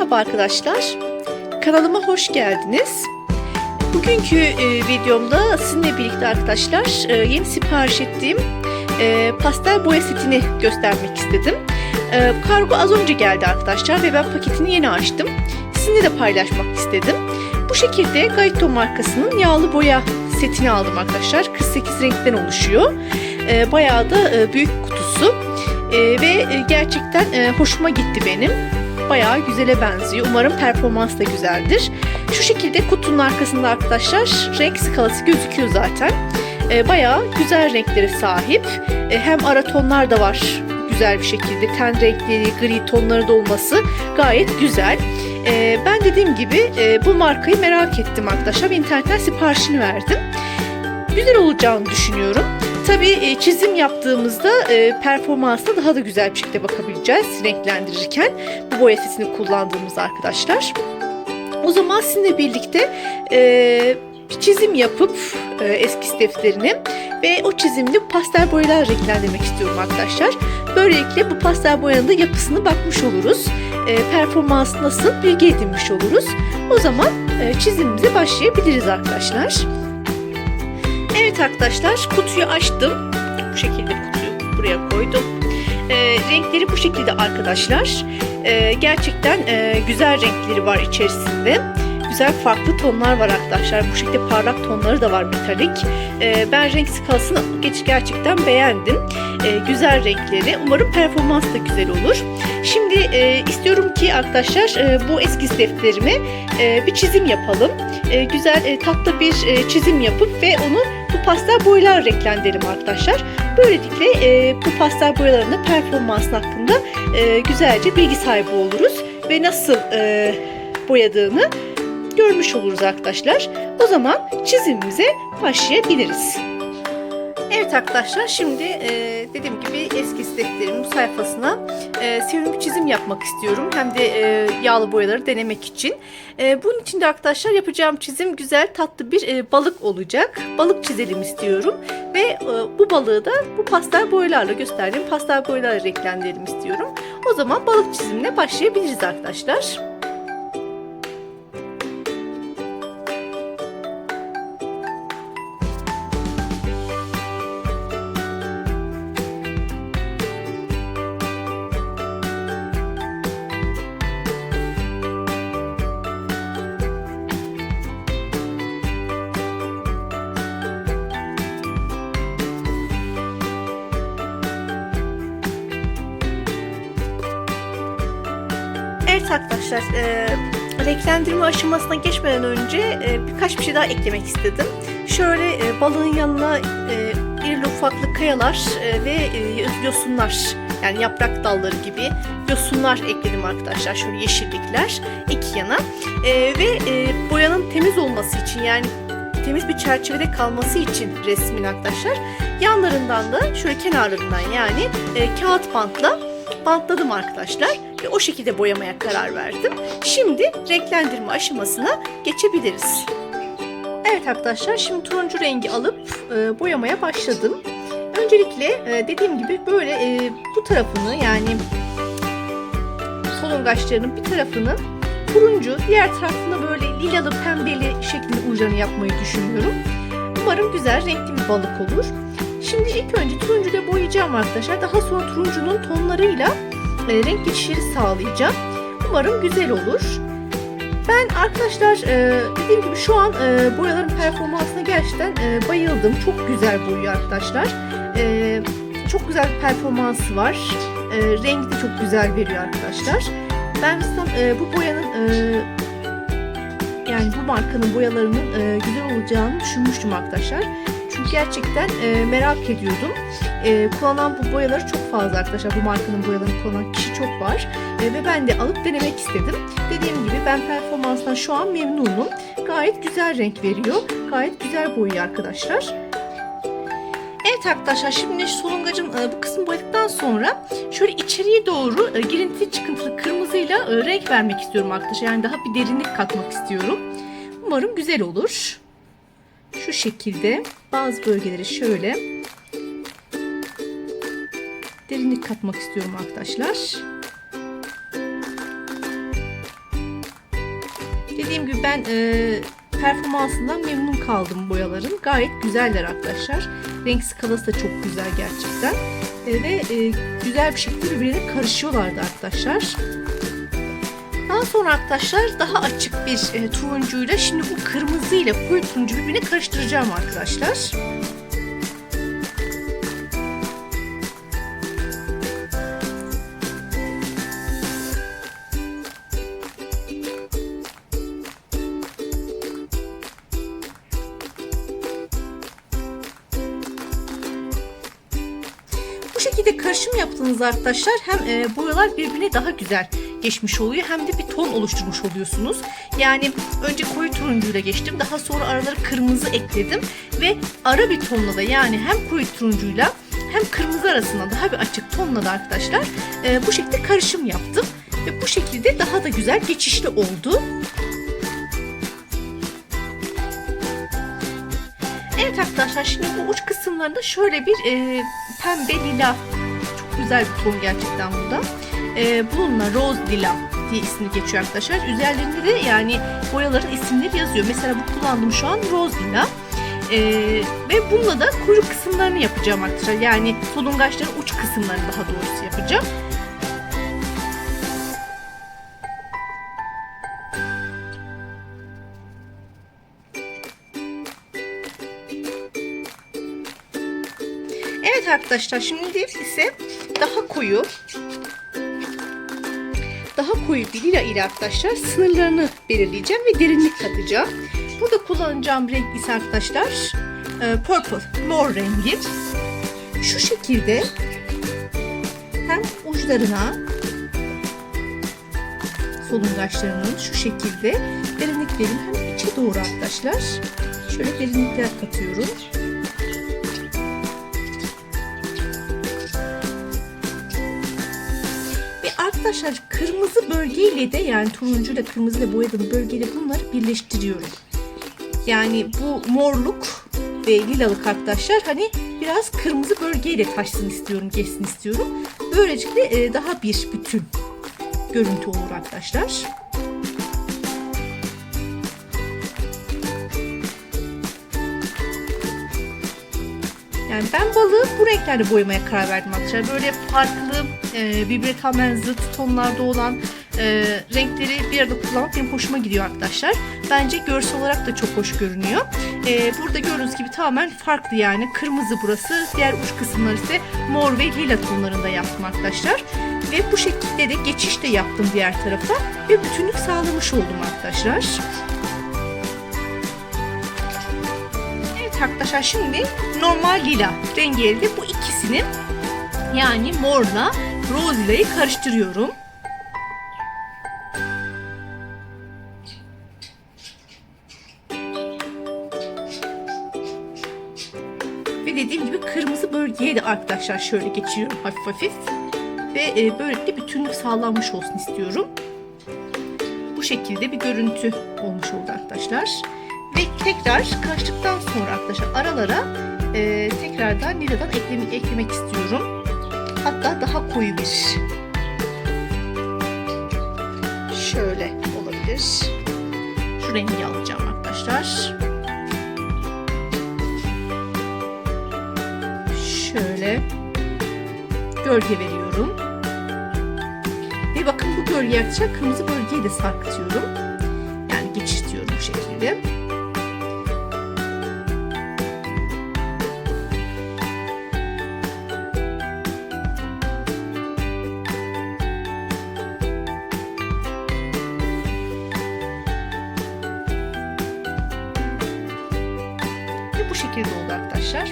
Merhaba arkadaşlar. Kanalıma hoş geldiniz. Bugünkü e, videomda sizinle birlikte arkadaşlar e, yeni sipariş ettiğim e, pastel boya setini göstermek istedim. E, kargo az önce geldi arkadaşlar ve ben paketini yeni açtım. Sizinle de paylaşmak istedim. Bu şekilde Gaito markasının yağlı boya setini aldım arkadaşlar. 48 renkten oluşuyor. E, bayağı da e, büyük kutusu. E, ve e, gerçekten e, hoşuma gitti benim bayağı güzele benziyor. Umarım performans da güzeldir. Şu şekilde kutunun arkasında arkadaşlar renk skalası gözüküyor zaten. E, bayağı güzel renklere sahip. E, hem ara tonlar da var güzel bir şekilde. Ten renkleri, gri tonları da olması gayet güzel. E, ben dediğim gibi e, bu markayı merak ettim arkadaşlar. İnternetten siparişini verdim. Güzel olacağını düşünüyorum. Tabii çizim yaptığımızda e, performansına daha da güzel bir şekilde bakabileceğiz renklendirirken bu boya setini kullandığımız arkadaşlar. O zaman sizinle birlikte e, bir çizim yapıp e, eski defterini ve o çizimli pastel boyalar renklendirmek istiyorum arkadaşlar. Böylelikle bu pastel boyanın da yapısını bakmış oluruz. E, performans nasıl bilgi edinmiş oluruz. O zaman e, çizimimize başlayabiliriz arkadaşlar. Evet arkadaşlar kutuyu açtım. Bu şekilde kutuyu buraya koydum. E, renkleri bu şekilde arkadaşlar. E, gerçekten e, güzel renkleri var içerisinde. Güzel farklı tonlar var arkadaşlar. Bu şekilde parlak tonları da var metalik. E, ben renk skalasını geç gerçekten beğendim. E, güzel renkleri. Umarım performans da güzel olur. Şimdi e, istiyorum ki arkadaşlar e, bu eskiz defterime e, bir çizim yapalım. E, güzel e, tatlı bir e, çizim yapıp ve onu bu pastel boyalar renklendirelim arkadaşlar. Böylelikle e, bu pastel boyaların da performansı hakkında e, güzelce bilgi sahibi oluruz ve nasıl e, boyadığını görmüş oluruz arkadaşlar. O zaman çizimimize başlayabiliriz. Evet arkadaşlar şimdi e, dediğim gibi eski defterimin sayfasına e, sevimli bir çizim yapmak istiyorum. Hem de e, yağlı boyaları denemek için. E, bunun için de arkadaşlar yapacağım çizim güzel tatlı bir e, balık olacak. Balık çizelim istiyorum. Ve e, bu balığı da bu pastel boyalarla gösterdiğim pastel boyalarla renklendirelim istiyorum. O zaman balık çizimine başlayabiliriz arkadaşlar. Arkadaşlar, e, renklendirme aşamasına geçmeden önce e, birkaç bir şey daha eklemek istedim. Şöyle e, balığın yanına e, irili ufaklı kayalar e, ve e, yosunlar, yani yaprak dalları gibi yosunlar ekledim arkadaşlar. Şöyle yeşillikler iki yana E, ve e, boyanın temiz olması için yani temiz bir çerçevede kalması için resmin arkadaşlar yanlarından da şöyle kenarlarından yani e, kağıt bantla bantladım arkadaşlar ve o şekilde boyamaya karar verdim. Şimdi renklendirme aşamasına geçebiliriz. Evet arkadaşlar şimdi turuncu rengi alıp e, boyamaya başladım. Öncelikle e, dediğim gibi böyle e, bu tarafını yani solungaçlarının bir tarafını turuncu, diğer tarafını böyle lilalı pembeli şeklinde uçlarını yapmayı düşünüyorum. Umarım güzel renkli bir balık olur. Şimdi ilk önce turuncu da boyayacağım arkadaşlar. Daha sonra turuncunun tonlarıyla e, renk geçişleri sağlayacağım. Umarım güzel olur. Ben arkadaşlar e, dediğim gibi şu an e, boyaların performansına gerçekten e, bayıldım. Çok güzel boyuyor arkadaşlar. E, çok güzel bir performansı var. E, rengi de çok güzel veriyor arkadaşlar. Ben e, bu boyanın e, yani bu markanın boyalarının e, güzel olacağını düşünmüştüm arkadaşlar. Gerçekten e, merak ediyordum. E, kullanan bu boyaları çok fazla arkadaşlar. Bu markanın boyalarını kullanan kişi çok var. E, ve ben de alıp denemek istedim. Dediğim gibi ben performanstan şu an memnunum. Gayet güzel renk veriyor. Gayet güzel boyuyor arkadaşlar. Evet arkadaşlar şimdi solungacım e, bu kısmı boyadıktan sonra şöyle içeriye doğru e, girinti çıkıntılı kırmızıyla e, renk vermek istiyorum arkadaşlar. Yani daha bir derinlik katmak istiyorum. Umarım güzel olur. Şu şekilde bazı bölgeleri şöyle derinlik katmak istiyorum arkadaşlar. dediğim gibi ben e, performansından memnun kaldım boyaların. Gayet güzeller arkadaşlar. Renk skalası da çok güzel gerçekten. E, ve e, güzel bir şekilde birbirine karışıyorlardı arkadaşlar. Daha sonra arkadaşlar daha açık bir e, turuncuyla şimdi bu kırmızı ile koyu turuncu birbirine karıştıracağım arkadaşlar. Bu şekilde karışım yaptığınızda arkadaşlar hem e, boyalar birbirine daha güzel geçmiş oluyor hem de bir ton oluşturmuş oluyorsunuz. Yani önce koyu turuncuyla geçtim. Daha sonra aralara kırmızı ekledim ve ara bir tonla da yani hem koyu turuncuyla hem kırmızı arasında daha bir açık tonla da arkadaşlar e, bu şekilde karışım yaptım. Ve bu şekilde daha da güzel geçişli oldu. Evet arkadaşlar şimdi bu uç kısımlarında şöyle bir e, pembe lila çok güzel bir ton gerçekten burada. E, bununla rose lila diye ismi geçiyor arkadaşlar. Üzerlerinde de yani boyaların isimleri yazıyor. Mesela bu kullandığım şu an rose lila. E, ve bununla da kuyruk kısımlarını yapacağım arkadaşlar. Yani solungaçların uç kısımlarını daha doğrusu yapacağım. Evet arkadaşlar şimdi ise daha koyu daha koyu bir lila ile arkadaşlar sınırlarını belirleyeceğim ve derinlik katacağım. Burada kullanacağım renk ise arkadaşlar e, purple, mor rengi. Şu şekilde hem uçlarına solungaçlarının şu şekilde derinliklerim hem içe doğru arkadaşlar. Şöyle derinlikler katıyorum. Kırmızı bölgeyle de yani turuncu ile kırmızı ile boyadığım bölgeyle bunları birleştiriyorum. Yani bu morluk ve lilalık arkadaşlar hani biraz kırmızı bölgeyle taşsın istiyorum, geçsin istiyorum. Böylelikle daha bir bütün görüntü olur arkadaşlar. Yani ben balığı bu renklerde boyamaya karar verdim arkadaşlar. Böyle farklı, e, birbirine tamamen zıt tonlarda olan e, renkleri bir arada kullanmak benim hoşuma gidiyor arkadaşlar. Bence görsel olarak da çok hoş görünüyor. E, burada gördüğünüz gibi tamamen farklı yani. Kırmızı burası, diğer uç kısımlar ise mor ve lila tonlarında yaptım arkadaşlar. Ve bu şekilde de geçiş de yaptım diğer tarafa ve bütünlük sağlamış oldum arkadaşlar. arkadaşlar şimdi normal lila rengi elde bu ikisini yani morla lilayı karıştırıyorum. Ve dediğim gibi kırmızı bölgeye de arkadaşlar şöyle geçiyorum hafif hafif. Ve e, böylelikle bütünlük sağlanmış olsun istiyorum. Bu şekilde bir görüntü olmuş oldu arkadaşlar. Ve tekrar karıştıktan sonra arkadaşlar aralara e, tekrardan liladan eklemek, eklemek istiyorum. Hatta daha koyu bir şöyle olabilir. Şu rengi alacağım arkadaşlar. Şöyle gölge veriyorum. Ve bakın bu gölge arkadaşlar kırmızı bölgeyi de sarkıtıyorum. Yani geçiştiriyorum bu şekilde.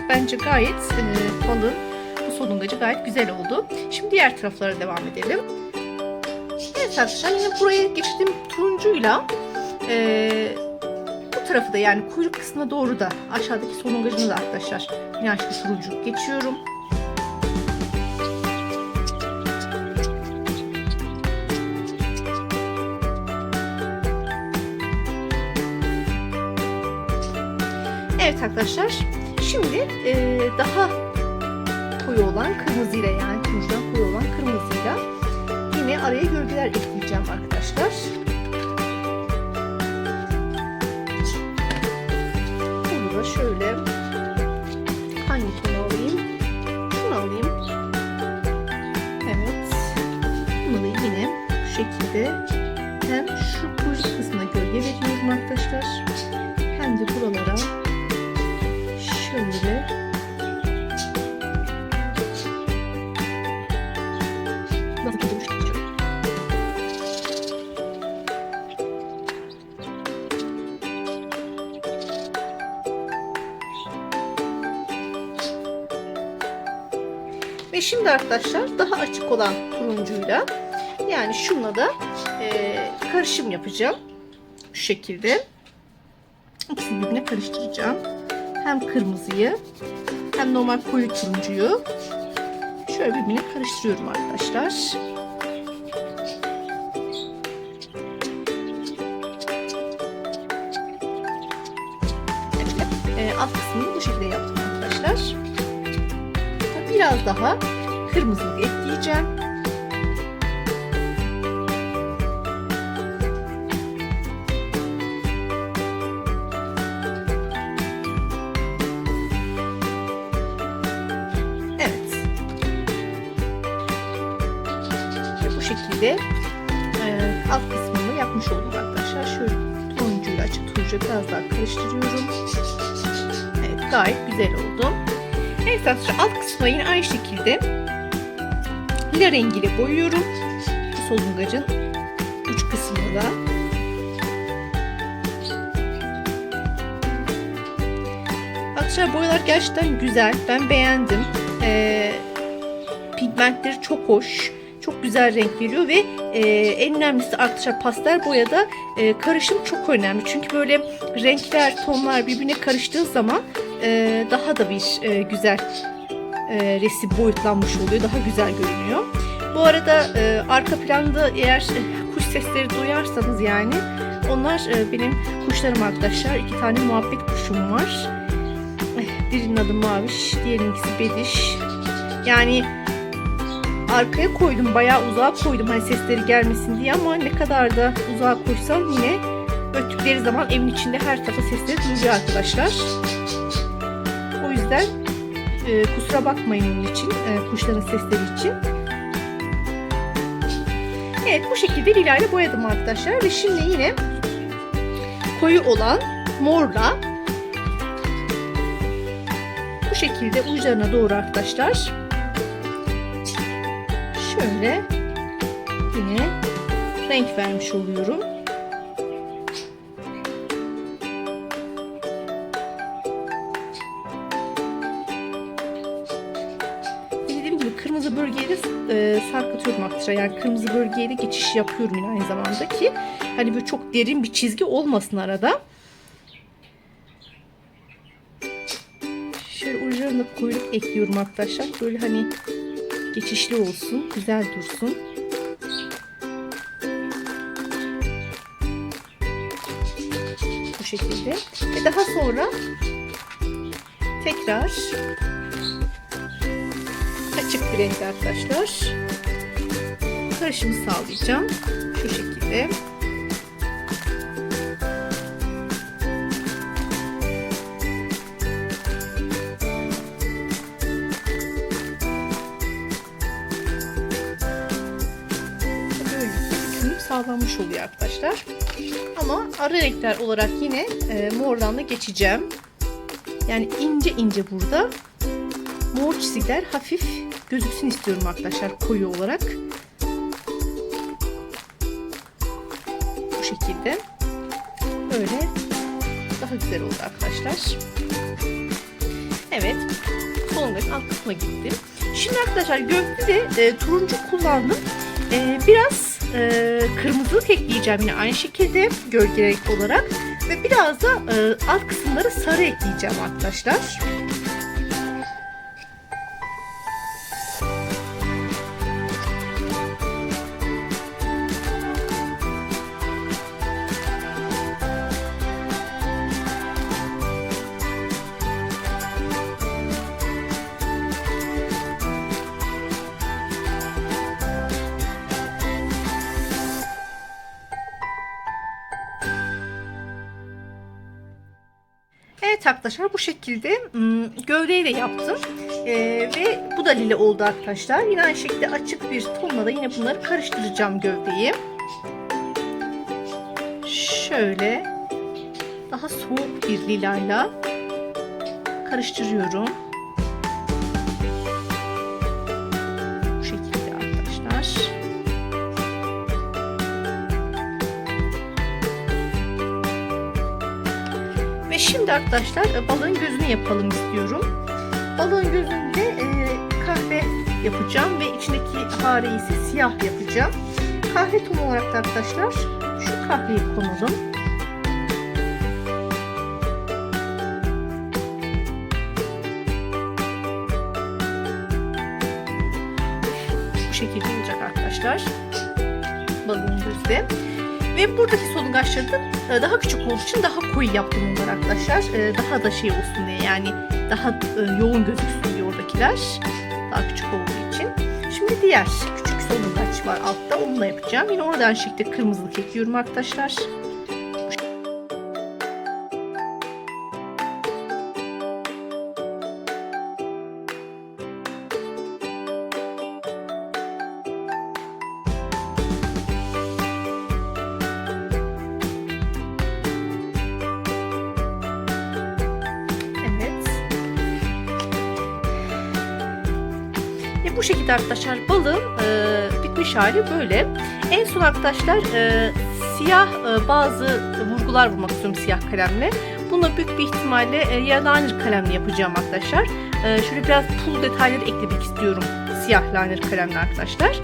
Bence gayet e, balığın bu solungacı gayet güzel oldu. Şimdi diğer taraflara devam edelim. Evet arkadaşlar yine buraya geçtiğim turuncuyla e, bu tarafı da yani kuyruk kısmına doğru da aşağıdaki solungacını da arkadaşlar yine açık turuncu geçiyorum. Evet arkadaşlar şimdi e, daha koyu olan kırmızıyla yani turuncudan koyu olan kırmızıyla yine araya gölgeler ekleyeceğim arkadaşlar. Arkadaşlar daha açık olan turuncuyla yani şunla da e, karışım yapacağım. Şu şekilde. İkisini birbirine karıştıracağım. Hem kırmızıyı hem normal koyu turuncuyu şöyle birbirine karıştırıyorum arkadaşlar. E, alt kısmını bu şekilde yaptım arkadaşlar. Biraz daha kırmızılık ekleyeceğim. Evet. Ve bu şekilde e, alt kısmını yapmış oldum arkadaşlar. Şöyle turuncuyla açık turuncu biraz daha karıştırıyorum. Evet gayet güzel oldu. Arkadaşlar alt kısmına yine aynı şekilde lila rengiyle boyuyorum. Bu solungacın uç kısmını da. Arkadaşlar boyalar gerçekten güzel. Ben beğendim. Ee, pigmentleri çok hoş. Çok güzel renk veriyor ve e, en önemlisi arkadaşlar pastel boyada e, karışım çok önemli. Çünkü böyle renkler, tonlar birbirine karıştığı zaman e, daha da bir e, güzel e, resim boyutlanmış oluyor. Daha güzel görünüyor. Bu arada e, arka planda eğer e, kuş sesleri duyarsanız yani onlar e, benim kuşlarım arkadaşlar. İki tane muhabbet kuşum var. Eh, Birinin adı Maviş, diğerinkisi Bediş. Yani arkaya koydum, bayağı uzağa koydum hani sesleri gelmesin diye ama ne kadar da uzağa koysam yine öttükleri zaman evin içinde her tarafa sesleri duyuyor arkadaşlar. O yüzden e, kusura bakmayın onun için, e, kuşların sesleri için. Evet bu şekilde lila ile boyadım arkadaşlar ve şimdi yine koyu olan morla bu şekilde uçlarına doğru arkadaşlar şöyle yine renk vermiş oluyorum. Arkadaşlar. Yani kırmızı bölgeye de geçiş yapıyorum yine aynı zamanda ki hani böyle çok derin bir çizgi olmasın arada. Şöyle uçlarına kuyruk ekliyorum arkadaşlar. Böyle hani geçişli olsun, güzel dursun. Bu şekilde. Ve daha sonra tekrar açık bir renk arkadaşlar. Karışımı sağlayacağım. Şu şekilde. Sağlanmış oluyor arkadaşlar. Ama ara renkler olarak yine e, mordan da geçeceğim. Yani ince ince burada mor çizgiler hafif gözüksün istiyorum arkadaşlar koyu olarak. Böyle daha güzel oldu arkadaşlar. Evet. Solungaç alt kısma gittim. Şimdi arkadaşlar gökte de e, turuncu kullandım. E, biraz e, kırmızılık ekleyeceğim yine aynı şekilde gölge renk olarak. Ve biraz da e, alt kısımları sarı ekleyeceğim arkadaşlar. Arkadaşlar bu şekilde gövdeyi de yaptım. Ee, ve bu da lila oldu arkadaşlar. Yine aynı şekilde açık bir tonla da yine bunları karıştıracağım gövdeyi. Şöyle daha soğuk bir lilayla karıştırıyorum. Ve şimdi arkadaşlar e, balığın gözünü yapalım istiyorum. Balığın gözünde e, kahve yapacağım ve içindeki hareyi ise siyah yapacağım. Kahve tonu olarak da arkadaşlar şu kahveyi konalım. Şekilde olacak arkadaşlar. Balığın gözü de. Ve buradaki solungaçları da daha küçük olduğu için daha koyu yaptım onları arkadaşlar. E, Daha da şey olsun diye yani daha e, yoğun gözüksün diye oradakiler. Daha küçük olduğu için. Şimdi diğer küçük solungaç var altta onunla yapacağım. Yine oradan şekilde kırmızılık ekliyorum arkadaşlar. Şekilde arkadaşlar balığın e, bitmiş hali böyle. En son arkadaşlar e, siyah e, bazı vurgular vurmak istiyorum siyah kalemle. Bunu büyük bir ihtimalle e, ya liner kalemle yapacağım arkadaşlar. E, şöyle biraz pul detayları eklemek istiyorum siyah liner kalemle arkadaşlar.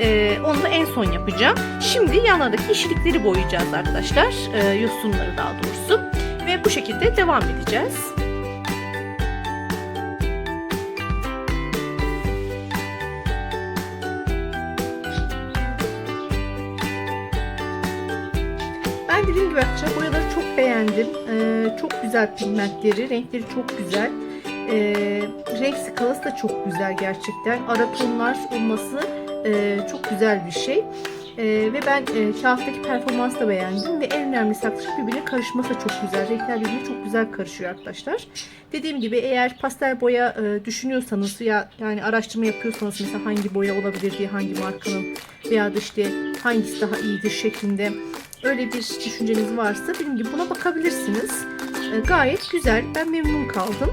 E, onu da en son yapacağım. Şimdi yanlardaki yeşillikleri boyayacağız arkadaşlar. E, yosunları daha doğrusu. Ve bu şekilde devam edeceğiz. Arkadaşlar boyaları çok beğendim. Ee, çok güzel pigmentleri, renkleri çok güzel. Ee, renk skalası da çok güzel gerçekten. Ara tonlar olması e, çok güzel bir şey. Ee, ve ben e, kağıttaki performansı da beğendim. Ve en önemlisi arkadaşlar birbirine karışması da çok güzel. Renkler birbirine çok güzel karışıyor arkadaşlar. Dediğim gibi eğer pastel boya e, düşünüyorsanız ya yani araştırma yapıyorsanız mesela hangi boya olabilir diye hangi markanın veya da işte hangisi daha iyidir şeklinde öyle bir düşünceniz varsa benim gibi buna bakabilirsiniz. E, gayet güzel. Ben memnun kaldım.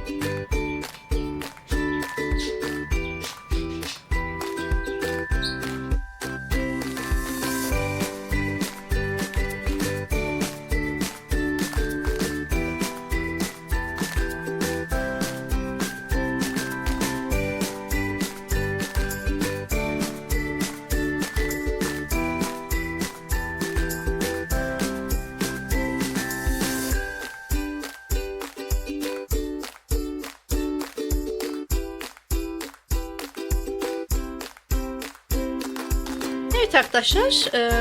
Evet arkadaşlar e,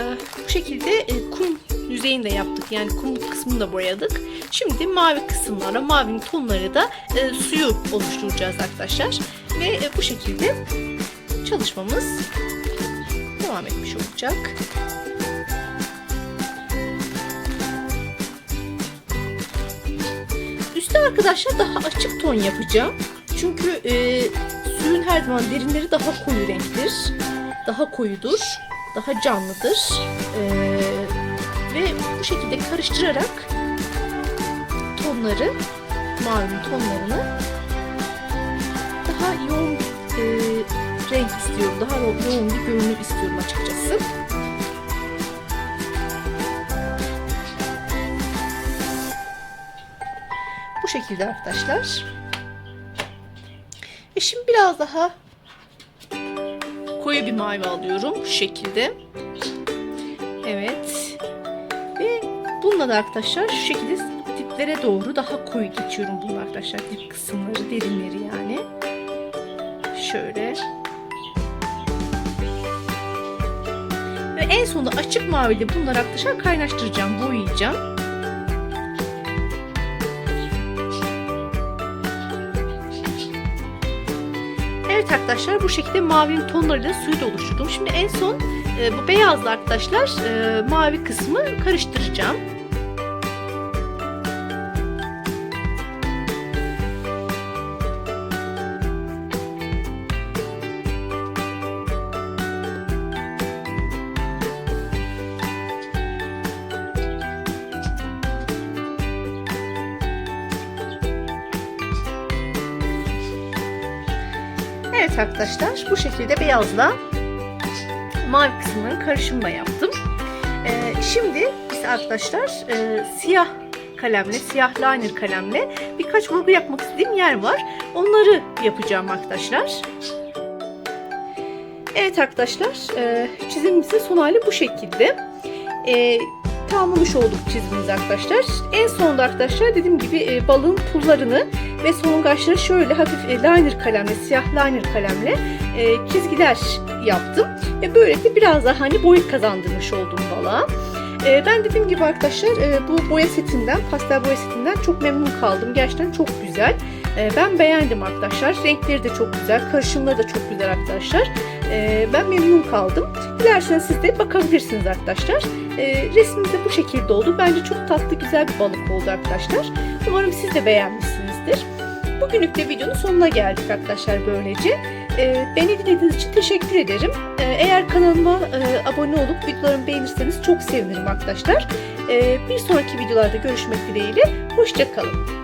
bu şekilde e, kum yüzeyini de yaptık. Yani kum kısmını da boyadık. Şimdi mavi kısımlara, mavinin tonları da e, suyu oluşturacağız arkadaşlar. Ve bu şekilde çalışmamız devam etmiş olacak. Üstte arkadaşlar daha açık ton yapacağım. Çünkü e, suyun her zaman derinleri daha koyu renktir. Daha koyudur. Daha canlıdır. E, ve bu şekilde karıştırarak tonları, mavinin tonlarını daha yoğun e, renk istiyorum. Daha yo- yoğun bir görünüm istiyorum açıkçası. Bu şekilde arkadaşlar. Ve şimdi biraz daha koyu bir mavi alıyorum. Şu şekilde. Evet. Ve bununla da arkadaşlar şu şekilde diplere doğru daha koyu geçiyorum bunu arkadaşlar. Dip kısımları, derinleri yani. Şöyle. Ve en sonunda açık maviyle bunları arkadaşlar kaynaştıracağım, boyayacağım. Evet arkadaşlar bu şekilde mavinin tonlarıyla suyu da oluşturdum. Şimdi en son e, bu beyazla arkadaşlar e, mavi kısmı karıştıracağım. Evet arkadaşlar bu şekilde beyazla mavi kısımların karışımla yaptım. Ee, şimdi biz arkadaşlar e, siyah kalemle, siyah liner kalemle birkaç vurgu yapmak istediğim yer var. Onları yapacağım arkadaşlar. Evet arkadaşlar e, çizimimizin son hali bu şekilde. E, tamamlamış olduk çizimimizi arkadaşlar. En sonunda arkadaşlar dediğim gibi e, balığın pullarını ve solungaçları şöyle hafif e, liner kalemle, siyah liner kalemle e, çizgiler yaptım. Ve böylelikle biraz daha hani boyut kazandırmış oldum balığa. E, ben dediğim gibi arkadaşlar e, bu boya setinden, pastel boya setinden çok memnun kaldım. Gerçekten çok güzel. E, ben beğendim arkadaşlar. Renkleri de çok güzel, karışımları da çok güzel arkadaşlar. E, ben memnun kaldım. Dilerseniz siz de bakabilirsiniz arkadaşlar. E, resmimiz de bu şekilde oldu. Bence çok tatlı, güzel bir balık oldu arkadaşlar. Umarım siz de beğenmişsinizdir. Bugünlük de videonun sonuna geldik arkadaşlar böylece. E, beni dinlediğiniz için teşekkür ederim. E, eğer kanalıma e, abone olup videolarımı beğenirseniz çok sevinirim arkadaşlar. E, bir sonraki videolarda görüşmek dileğiyle. Hoşçakalın.